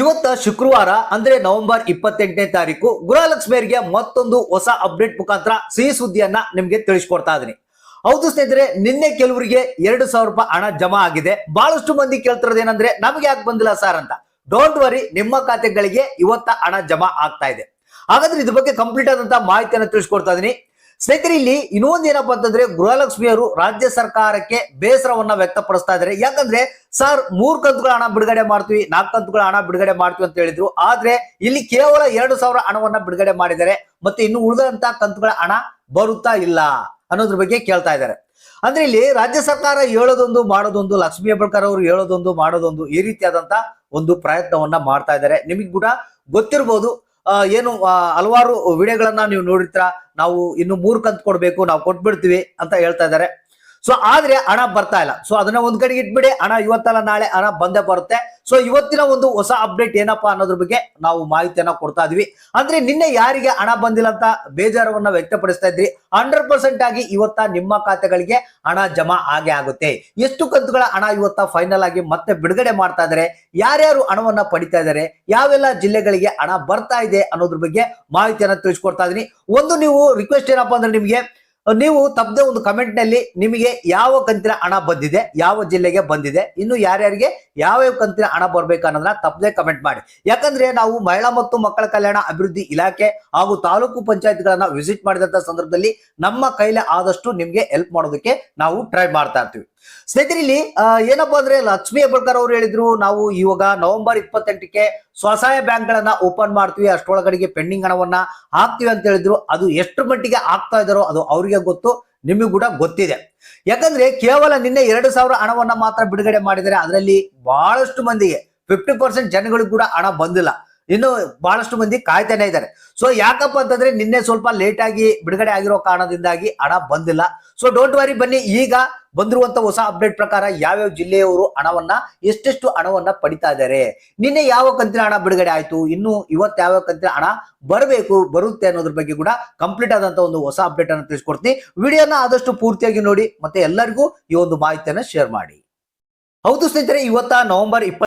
ಇವತ್ತ ಶುಕ್ರವಾರ, ಅಂದ್ರೆ ನವೆಂಬರ್ ಇಪ್ಪತ್ತೆಂಟನೇ ತಾರೀಕು ಗೃಹಲಕ್ಷ್ಮಿಯರಿಗೆ ಮತ್ತೊಂದು ಹೊಸ ಅಪ್ಡೇಟ್ ಮುಖಾಂತರ ಸಿಹಿ ಸುದ್ದಿಯನ್ನ ನಿಮ್ಗೆ ತಿಳಿಸ್ಕೊಡ್ತಾ ಇದೀನಿ ಹೌದು ಸ್ನೇಹಿತರೆ, ನಿನ್ನೆ ಕೆಲವರಿಗೆ ಎರಡು ಸಾವಿರ ರೂಪಾಯಿ ಹಣ ಜಮಾ ಆಗಿದೆ. ಬಹಳಷ್ಟು ಮಂದಿ ಕೇಳ್ತಿರೋದು ಏನಂದ್ರೆ, ನಮ್ಗೆ ಯಾಕೆ ಬಂದಿಲ್ಲ ಸರ್ ಅಂತ. ಡೋಂಟ್ ವರಿ ನಿಮ್ಮ ಖಾತೆಗಳಿಗೆ ಇವತ್ತ ಹಣ ಜಮಾ ಆಗ್ತಾ ಇದೆ. ಹಾಗಾದ್ರೆ ಇದ್ರ ಬಗ್ಗೆ ಕಂಪ್ಲೀಟ್ ಆದಂತ ಮಾಹಿತಿಯನ್ನು ತಿಳಿಸ್ಕೊಡ್ತಾ ಇದೀನಿ ಸ್ನೇಹಿತರೆ, ಇಲ್ಲಿ ಇನ್ನೊಂದು ಏನಪ್ಪಾ ಅಂತಂದ್ರೆ ಗೃಹಲಕ್ಷ್ಮಿಯವರು ರಾಜ್ಯ ಸರ್ಕಾರಕ್ಕೆ ಬೇಸರವನ್ನ ವ್ಯಕ್ತಪಡಿಸ್ತಾ ಇದ್ದಾರೆ. ಯಾಕಂದ್ರೆ, ಸರ್, ಮೂರ್ ಕಂತುಗಳ ಹಣ ಬಿಡುಗಡೆ ಮಾಡ್ತೀವಿ, ನಾಲ್ಕು ಕಂತುಗಳ ಹಣ ಬಿಡುಗಡೆ ಮಾಡ್ತೀವಿ ಅಂತ ಹೇಳಿದ್ರು. ಆದ್ರೆ, ಇಲ್ಲಿ ಕೇವಲ ಎರಡು ಸಾವಿರ ಹಣವನ್ನ ಬಿಡುಗಡೆ ಮಾಡಿದ್ದಾರೆ. ಮತ್ತೆ ಇನ್ನು ಉಳಿದಂತ ಕಂತುಗಳ ಹಣ ಬರುತ್ತಾ ಇಲ್ಲ? ಅನ್ನೋದ್ರ ಬಗ್ಗೆ ಕೇಳ್ತಾ ಇದ್ದಾರೆ. ಅಂದ್ರೆ, ಇಲ್ಲಿ ರಾಜ್ಯ ಸರ್ಕಾರ ಹೇಳೋದೊಂದು, ಮಾಡೋದೊಂದು, ಲಕ್ಷ್ಮೀ ಹೆಬ್ಬಳ್ಕರ್ ಅವರು ಹೇಳೋದೊಂದು, ಮಾಡೋದೊಂದು ಈ ರೀತಿಯಾದಂತ ಒಂದು ಪ್ರಯತ್ನವನ್ನ ಮಾಡ್ತಾ ಇದ್ದಾರೆ. ನಿಮಗೆ ಕೂಡ ಗೊತ್ತಿರ್ಬೋದು. ಏನು ಹಲವಾರು ವಿಡಿಯೋಗಳನ್ನ ನೀವು ನೋಡಿರ್ತೀರ? ನಾವು ಇನ್ನು ಮೂರು ಕಂತ್ ಕೊಡ್ಬೇಕು, ನಾವು ಕೊಟ್ಬಿಡ್ತೀವಿ ಅಂತ ಹೇಳ್ತಾ ಇದ್ದಾರೆ. ಸೊ ಆದ್ರೆ ಹಣ ಬರ್ತಾ ಇಲ್ಲ. ಸೊ ಅದನ್ನ ಒಂದ್ ಕಡೆಗೆ ಇಟ್ಬಿಡಿ. ಹಣ ಇವತ್ತಲ್ಲ, ನಾಳೆ ಹಣ ಬಂದೇ ಬರುತ್ತೆ. ಸೊ ಇವತ್ತಿನ ಒಂದು ಹೊಸ ಅಪ್ಡೇಟ್ ಏನಪ್ಪಾ ಅನ್ನೋದ್ರ ಬಗ್ಗೆ ನಾವು ಮಾಹಿತಿಯನ್ನ ಕೊಡ್ತಾ ಇದೀವಿ. ಅಂದ್ರೆ ನಿನ್ನೆ ಯಾರಿಗೆ ಹಣ ಬಂದಿಲ್ಲ ಅಂತ ಬೇಜಾರವನ್ನ ವ್ಯಕ್ತಪಡಿಸ್ತಾ ಇದ್ರಿ. ಹಂಡ್ರೆಡ್ ಪರ್ಸೆಂಟ್ ಆಗಿ ಇವತ್ತ ನಿಮ್ಮ ಖಾತೆಗಳಿಗೆ ಹಣ ಜಮಾ ಆಗೇ ಆಗುತ್ತೆ. ಎಷ್ಟು ಕಂತುಗಳ ಹಣ ಇವತ್ತ ಫೈನಲ್ ಆಗಿ ಮತ್ತೆ ಬಿಡುಗಡೆ ಮಾಡ್ತಾ ಇದ್ದಾರೆ ಯಾರ್ಯಾರು ಹಣವನ್ನ ಪಡಿತಾ ಇದ್ದಾರೆ ಯಾವೆಲ್ಲ ಜಿಲ್ಲೆಗಳಿಗೆ ಹಣ ಬರ್ತಾ ಇದೆ ಅನ್ನೋದ್ರ ಬಗ್ಗೆ ಮಾಹಿತಿಯನ್ನ ತಿಳಿಸ್ಕೊಡ್ತಾ ಇದೀನಿ. ಒಂದು ನೀವು ರಿಕ್ವೆಸ್ಟ್ ಏನಪ್ಪಾ ಅಂದ್ರೆ ನಿಮಗೆ ನೀವು ತಪ್ಪದೆ ಒಂದು ಕಮೆಂಟ್ನಲ್ಲಿ ನಿಮಗೆ ಯಾವ ಕಂತಿನ ಹಣ ಬಂದಿದೆ, ಯಾವ ಜಿಲ್ಲೆಗೆ ಬಂದಿದೆ, ಇನ್ನು ಯಾರ್ಯಾರಿಗೆ ಯಾವ ಯಾವ ಕಂತಿನ ಹಣ ಬರ್ಬೇಕು ಅನ್ನೋದನ್ನ ತಪ್ಪದೆ ಕಮೆಂಟ್ ಮಾಡಿ. ಯಾಕಂದ್ರೆ ನಾವು ಮಹಿಳಾ ಮತ್ತು ಮಕ್ಕಳ ಕಲ್ಯಾಣ ಅಭಿವೃದ್ಧಿ ಇಲಾಖೆ ಹಾಗೂ ತಾಲೂಕು ಪಂಚಾಯತ್ಗಳನ್ನ ವಿಸಿಟ್ ಮಾಡಿದಂತ ಸಂದರ್ಭದಲ್ಲಿ ನಮ್ಮ ಕೈಲಿ ಆದಷ್ಟು ನಿಮ್ಗೆ ಹೆಲ್ಪ್ ಮಾಡೋದಕ್ಕೆ ನಾವು ಟ್ರೈ ಮಾಡ್ತಾ ಇರ್ತೀವಿ. ಸ್ನೇಹಿತರೆ ಇಲ್ಲಿ ಏನಪ್ಪಾ ಅಂದ್ರೆ ಲಕ್ಷ್ಮೀ ಹೆಬ್ಬಳ್ಕರ್ ಅವರು ಹೇಳಿದ್ರು, ನಾವು ಇವಾಗ ನವೆಂಬರ್ ಇಪ್ಪತ್ತೆಂಟಕ್ಕೆ ಸ್ವಸಹಾಯ ಬ್ಯಾಂಕ್ ಗಳನ್ನ ಓಪನ್ ಮಾಡ್ತೀವಿ ಅಷ್ಟೊಳಗಡೆಗೆ ಪೆಂಡಿಂಗ್ ಹಣವನ್ನ ಹಾಕ್ತಿವಿ ಅಂತ ಹೇಳಿದ್ರು, ಅದು ಎಷ್ಟು ಮಟ್ಟಿಗೆ ಆಗ್ತಾ ಇದಾರೋ ಅದು ಅವರಿಗೆ ಗೊತ್ತು, ನಿಮಗೂ ಕೂಡ ಗೊತ್ತಿದೆ. ಯಾಕಂದ್ರೆ ಕೇವಲ ನಿನ್ನೆ ಎರಡು ಸಾವಿರ ಹಣವನ್ನ ಮಾತ್ರ ಬಿಡುಗಡೆ ಮಾಡಿದರೆ ಅದರಲ್ಲಿ ಬಹಳಷ್ಟು ಮಂದಿಗೆ ಫಿಫ್ಟಿ ಪರ್ಸೆಂಟ್ ಜನಗಳಿಗೂ ಕೂಡ ಹಣ ಬಂದಿಲ್ಲ. ಇನ್ನು ಬಹಳಷ್ಟು ಮಂದಿ ಕಾಯ್ತಾನೆ ಇದ್ದಾರೆ. ಸೊ ಯಾಕಪ್ಪ ಅಂತಂದ್ರೆ ನಿನ್ನೆ ಸ್ವಲ್ಪ ಲೇಟ್ ಆಗಿ ಬಿಡುಗಡೆ ಆಗಿರೋ ಕಾರಣದಿಂದಾಗಿ ಹಣ ಬಂದಿಲ್ಲ. ಸೊ ಡೋಂಟ್ ವರಿ ಬನ್ನಿ, ಈಗ ಬಂದಿರುವಂತ ಹೊಸ ಅಪ್ಡೇಟ್ ಪ್ರಕಾರ ಯಾವ್ಯಾವ ಜಿಲ್ಲೆಯವರು ಹಣವನ್ನ, ಎಷ್ಟೆಷ್ಟು ಹಣವನ್ನ ಪಡಿತಾ ಇದ್ದಾರೆ? ನಿನ್ನೆ ಯಾವ ಕಂತಿನ ಹಣ ಬಿಡುಗಡೆ ಆಯ್ತು? ಇನ್ನು ಇವತ್ತು ಯಾವ ಕಂತಿನ ಹಣ ಬರಬೇಕು, ಬರುತ್ತೆ ಅನ್ನೋದ್ರ ಬಗ್ಗೆ ಕೂಡ ಕಂಪ್ಲೀಟ್ ಆದಂತ ಒಂದು ಹೊಸ ಅಪ್ಡೇಟ್ ಅನ್ನು ತಿಳಿಸ್ಕೊಡ್ತೀನಿ. ವಿಡಿಯೋನ ಆದಷ್ಟು ಪೂರ್ತಿಯಾಗಿ ನೋಡಿ, ಮತ್ತೆ ಎಲ್ಲರಿಗೂ ಈ ಒಂದು ಮಾಹಿತಿಯನ್ನ ಶೇರ್ ಮಾಡಿ. ಹೌದು ಸ್ನೇಹಿತರೆ, ಇವತ್ತ ನವೆಂಬರ್ ಇಪ್ಪತ್ತ